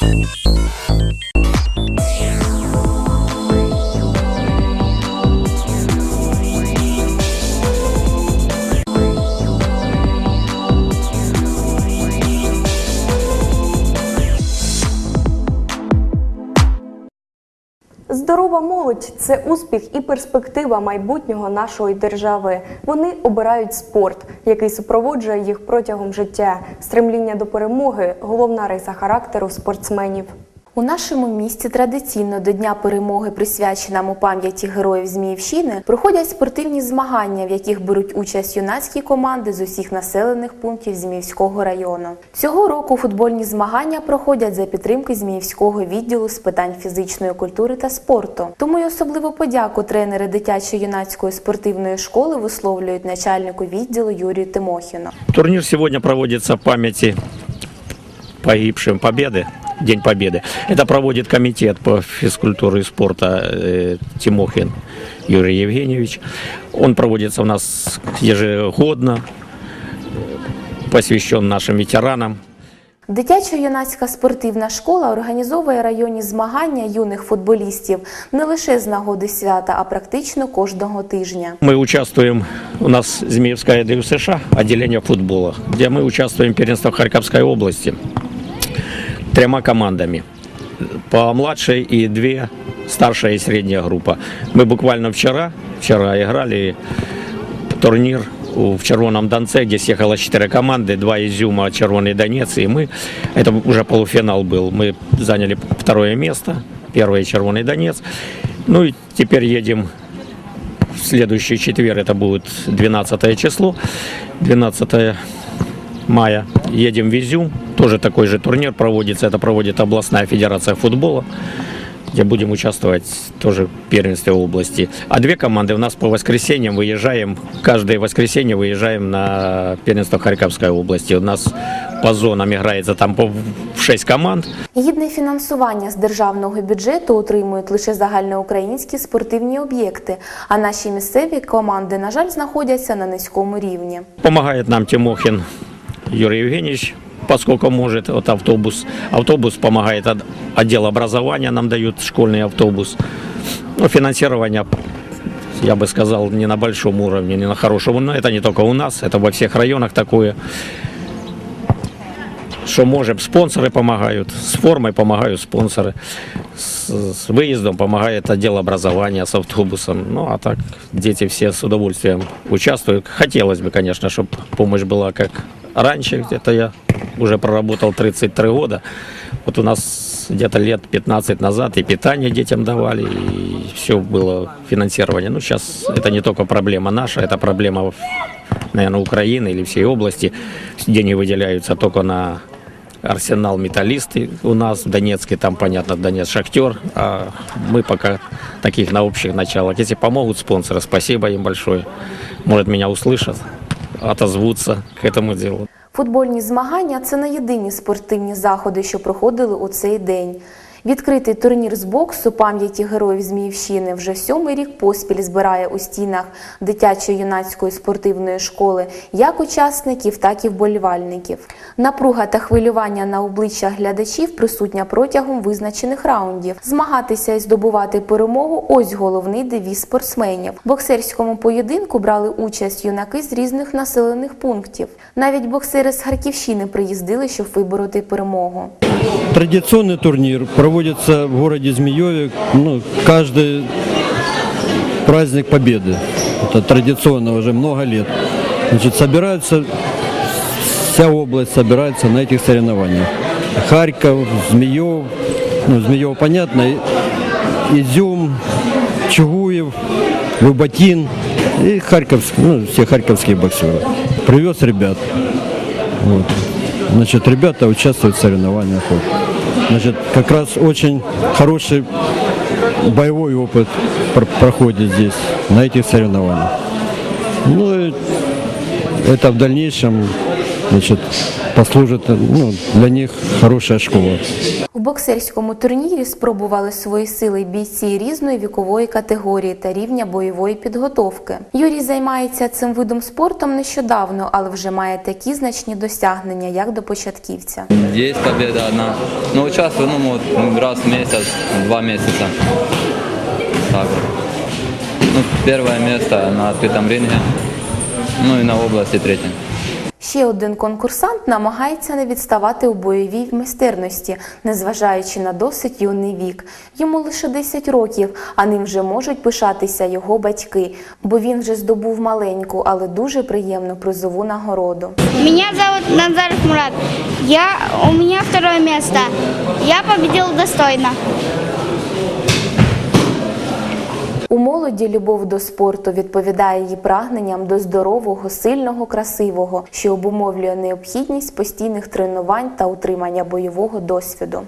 Thank you. Здорова молодь це успіх і перспектива майбутнього нашої держави. Вони обирають спорт, який супроводжує їх протягом життя. Стремління до перемоги головна риса характеру спортсменів. У нашому місті традиційно до Дня перемоги, присвяченому пам'яті героїв Зміївщини, проходять спортивні змагання, в яких беруть участь юнацькі команди з усіх населених пунктів Зміївського району. Цього року футбольні змагання проходять за підтримки Зміївського відділу з питань фізичної культури та спорту. Тому й особливу подяку тренери дитячо-юнацької спортивної школи висловлюють начальнику відділу Юрію Тимохіну. Турнир сегодня проводится в памяти погибшим Победы, День Победы. Это проводит комитет по физкультуре и спорта э, Тимохин Юрий Евгеньевич. Он проводится у нас ежегодно, посвящен нашим ветеранам. Дитячо-юнацька спортивна школа організовує районні змагання юних футболістів не лише з нагоди свята, а практично кожного тижня. Мы участвуем, у нас Змеевская ДЮСШ, отделение футбола, где мы участвуем в первенстве Харьковской области Тремя командами. По младшей и две старшая и средняя группа. Мы буквально вчера, вчера играли турнир в Червоном Донце, где съехало четыре команды, два Изюма, Червоный Донец и мы. Это уже полуфинал был. Мы заняли второе место, первый Червоный Донец. Ну и теперь едем в следующий четверг, это будет 12 число, 12 мая, едем в Изюм, тоже такой же турнир проводится, это проводит областная федерация футбола, где будем участвовать тоже в первенстве области. А две команды у нас по воскресеньям выезжаем, каждое воскресенье выезжаем на первенство Харьковской области. У нас по зонам играется там по 6 команд, Гідне фінансування з державного бюджету отримують лише загальноукраїнські спортивні об'єкти, а наші місцеві команди, на жаль, знаходяться на низькому рівні. Помогает нам Тимохин Юрий Евгеньевич, поскольку может. Вот автобус. Автобус помогает от- отдел образования, нам дают школьный автобус. Ну, финансирование, я бы сказал, не на большом уровне, не на хорошем. Но это не только у нас, это во всех районах такое. Что можем, спонсоры помогают, с формой помогают спонсоры, с, с выездом помогает отдел образования с автобусом. Ну а так дети все с удовольствием участвуют. Хотелось бы, конечно, чтобы помощь была как раньше. Это я уже проработал 33 года. Вот у нас где-то лет 15 назад и питание детям давали, и все было финансирование. Ну сейчас это не только проблема наша, это проблема, наверное, Украины или всей области. Деньги выделяются только на Арсенал металлисты у нас в Донецке, там понятно, Донец Шахтер, а мы пока таких на общих началах. Если помогут спонсоры, спасибо им большое. Может меня услышат, отозвутся к этому делу. Футбольні змагання це не єдині спортивні заходи, що проходили у цей день. Відкритий турнір з боксу пам'яті героїв Зміївщини вже сьомий рік поспіль збирає у стінах дитячо-юнацької спортивної школи як учасників, так і вболівальників. Напруга та хвилювання на обличчях глядачів присутня протягом визначених раундів. Змагатися і здобувати перемогу ось головний девіз спортсменів. В боксерському поєдинку брали участь юнаки з різних населених пунктів. Навіть боксери з Харківщини приїздили, щоб вибороти перемогу. Традиционный турнир проводится в городе Змееве ну, каждый праздник Победы. Это традиционно уже много лет. Значит, собираются, вся область собирается на этих соревнованиях. Харьков, Змеев, ну, Змеев понятно, Изюм, Чугуев, Люботин и Харьковские, ну, все харьковские боксеры. Привез ребят. Вот. Значит, ребята участвуют в соревнованиях. Значит, как раз очень хороший боевой опыт пр- проходит здесь, на этих соревнованиях. Ну это в дальнейшем значит, послужит ну, для них хорошая школа. У боксерському турнірі спробували свої сили бійці різної вікової категорії та рівня бойової підготовки. Юрій займається цим видом спорту нещодавно, але вже має такі значні досягнення, як до початківця. Есть победа одна. Но участвую, ну, раз в месяц, два месяца. Так. Ну, первое место на открытом ринге. Ну и на области третье. Ще один конкурсант намагається не відставати у бойовій майстерності, незважаючи на досить юний вік. Йому лише 10 років, а ним вже можуть пишатися його батьки, бо він вже здобув маленьку, але дуже приємну призову нагороду. Меня зовут Назаров Мурат. Я, у меня второе место. Я победил достойно. У молоді любов до спорту відповідає її прагненням до здорового, сильного, красивого, що обумовлює необхідність постійних тренувань та утримання бойового досвіду.